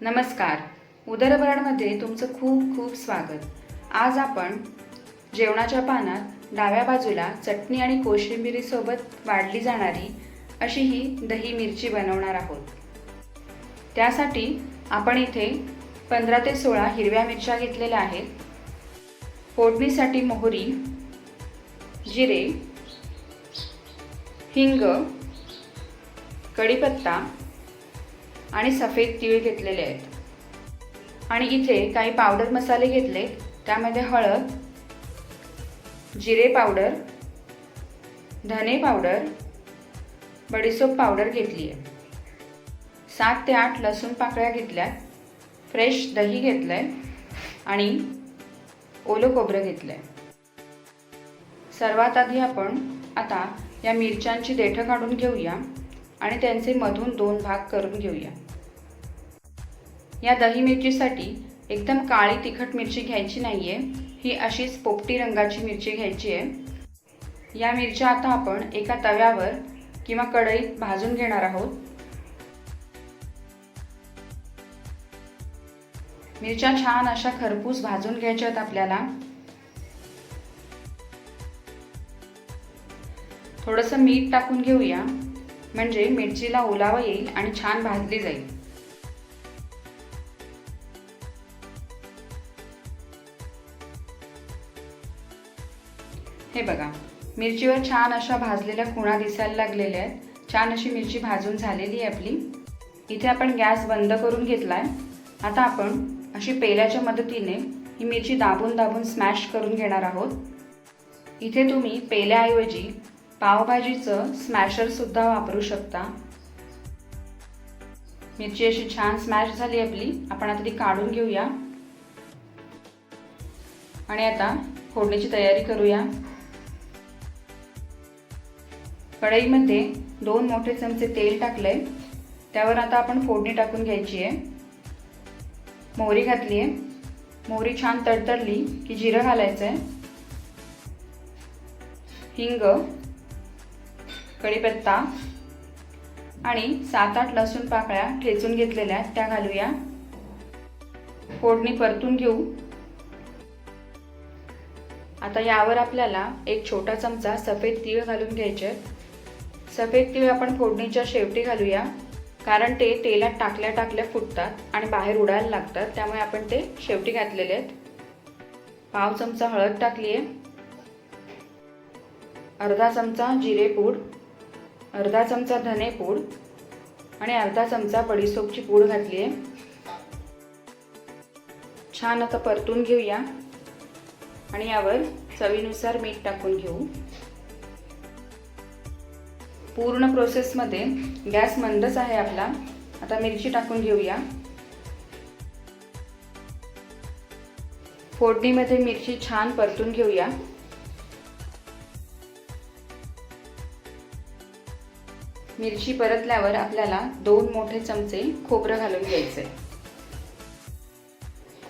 नमस्कार. उदरभरणमध्ये तुमचं खूप खूप स्वागत. आज आपण जेवणाच्या पानात डाव्या बाजूला चटणी आणि कोशिंबिरीसोबत वाढली जाणारी अशी ही दही मिरची बनवणार आहोत. त्यासाठी आपण इथे पंधरा ते सोळा हिरव्या मिरच्या घेतलेल्या आहेत. फोडणीसाठी मोहरी जिरे हिंग कढीपत्ता आणि सफेद तीळ घेतलेले आहेत. आणि इथे काही पावडर मसाले घेतले. त्यामध्ये हळद जिरे पावडर धने पावडर बडीसोप पावडर घेतली आहे सात ते आठ लसूण पाकळ्या घेतल्या. फ्रेश दही घेतलं आहे आणि ओलं खोबरं घेतलं आहे सर्वात आधी आपण आता या मिरच्यांची देठं काढून घेऊया. आणि त्यांचे मधून दोन भाग करून घेऊया. या दही मिरचीसाठी एकदम काळी तिखट मिरची घ्यायची नाही आहे ही अशीच पोपटी रंगाची मिरची घ्यायची आहे. या मिरच्या आता आपण एका तव्यावर किंवा कढईत भाजून घेणार आहोत. मिरच्या छान अशा खरपूस भाजून घ्यायच्या आहेत आपल्याला. थोडंसं मीठ टाकून घेऊया. म्हणजे मिरचीला ओलावा येईल आणि छान भाजली जाईल. हे बघा मिरचीवर छान अशा भाजलेल्या खुणा दिसायला लागलेल्या आहेत. छान अशी मिरची भाजून झालेली आहे आपली. इथे आपण गॅस बंद करून घेतला आहे आता आपण अशी पेल्याच्या मदतीने ही मिरची दाबून दाबून स्मॅश करून घेणार आहोत. इथे तुम्ही पेल्याऐवजी पावभाजीचं स्मॅशरसुद्धा वापरू शकता. मिरची अशी छान स्मॅश झाली आपली. आपण आता ती काढून घेऊया. आणि आता फोडणीची तयारी करूया. कढईमध्ये दोन मोठे चमचे तेल टाकले त्यावर आता आपण फोडणी टाकून घ्यायची आहे. मोहरी घातली आहे मोहरी छान तडतडली की जिरं घालायचं आहे हिंग कढीपत्ता आणि सात आठ लसूण पाकळ्या ठेचून घेतलेल्या त्या घालूया. फोडणी परतून घेऊ. आता यावर आपल्याला एक छोटा चमचा सफेद तीळ घालून घ्यायचे सफेद तीळ आपण फोडणीच्या शेवटी घालूया कारण ते तेलात टाकल्या टाकल्या फुटतात आणि बाहेर उडायला लागतात त्यामुळे आपण ते शेवटी घातलेले आहेत. पाव चमचा हळद टाकली आहे अर्धा चमचा जिरेपूड. अर्धा चमचा धने पूड आणि अर्धा चमचा बडीसोपची पूड घातली आहे छान आता परतून घेऊया. आणि यावर चवीनुसार मीठ टाकून घेऊ. पूर्ण प्रोसेसमध्ये गॅस मंदच आहे आपला. आता मिरची टाकून घेऊया. फोडणीमध्ये मिरची छान परतून घेऊया. मिरची परतल्यावर आपल्याला दोन मोठे चमचे खोबरं घालून घ्यायचं. आहे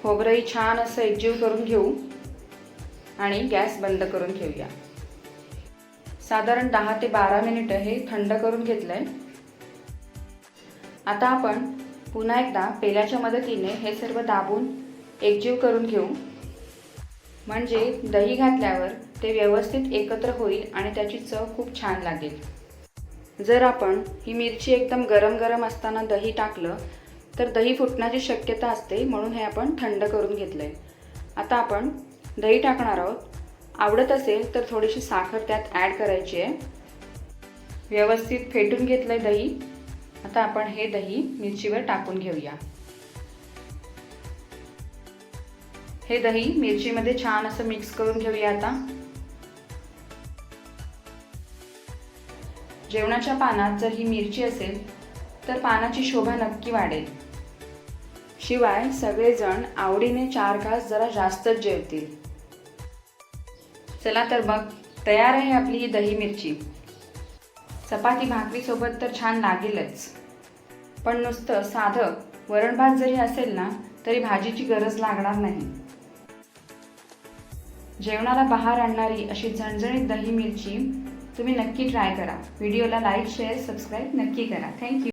खोबरंही छान असं एकजीव करून घेऊ आणि गॅस बंद करून घेऊया. साधारण दहा ते बारा मिनिटं हे थंड करून घेतलं आहे आता आपण पुन्हा एकदा पेल्याच्या मदतीने हे सर्व दाबून एकजीव करून घेऊ. म्हणजे दही घातल्यावर ते व्यवस्थित एकत्र होईल आणि त्याची चव खूप छान लागेल. जर आपण ही मिरची एकदम गरम गरम असताना दही टाकलं तर दही फुटण्याची शक्यता असते म्हणून हे आपण थंड करून घेतलं आहे आता आपण दही टाकणार आहोत. आवडत असेल तर थोडीशी साखर त्यात ॲड करायची आहे. व्यवस्थित फेटून घेतलं आहे दही. आता आपण हे दही मिरचीवर टाकून घेऊया. हे दही मिरचीमध्ये छान असं मिक्स करून घेऊया आता. जेवणाच्या पानात जर ही मिरची असेल तर पानाची शोभा नक्की वाढेल. शिवाय सगळेजण आवडीने चार घास जरा जास्तच जेवतील. चला तर मग तयार आहे आपली ही दही मिरची. चपाती भाकरीसोबत तर छान लागेलच. पण नुसतं साधं वरण भात जरी असेल ना तरी भाजीची गरज लागणार नाही. जेवणाला बहार आणणारी अशी झणझणीत दही मिरची तुम्ही नक्की ट्राय करा. व्हिडिओला लाईक शेअर सबस्क्राईब नक्की करा. थँक्यू